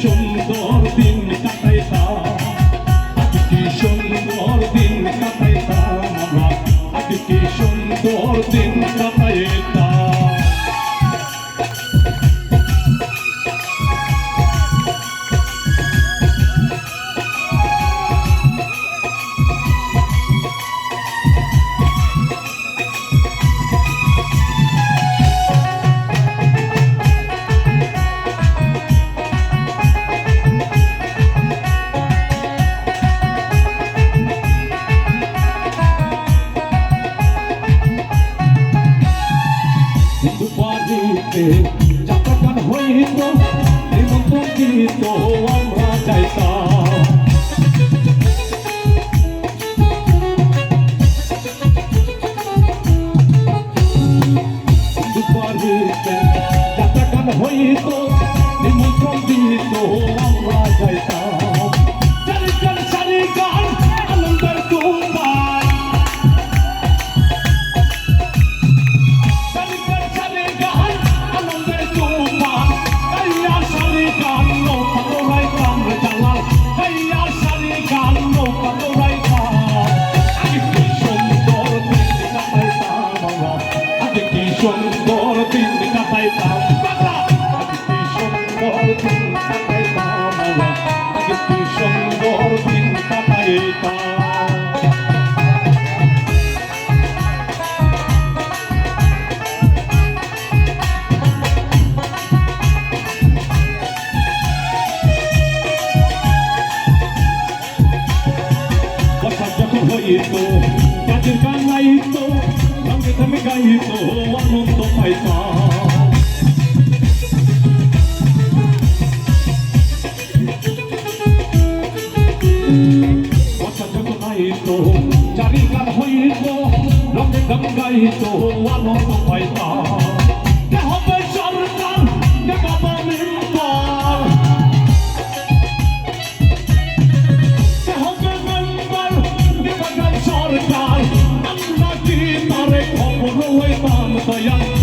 সুন্দর দিন কাটাইতাম আজকে সুন্দর দিন কাটাইতাম আমরা আজকে সুন্দর দিন কাটাই হইতে যাত্রাকান হইত নিমন্ত্রণ দিত আমরা চাইতাম যাত্রাকান হইত গাইতো কাজের গান গাইতো থামে থামে গাইতো আনন্দ পাইতাম গাইতো চারি গান হইতো রঙে গান গাইতো আনন্দ পাইতাম Hallelujah.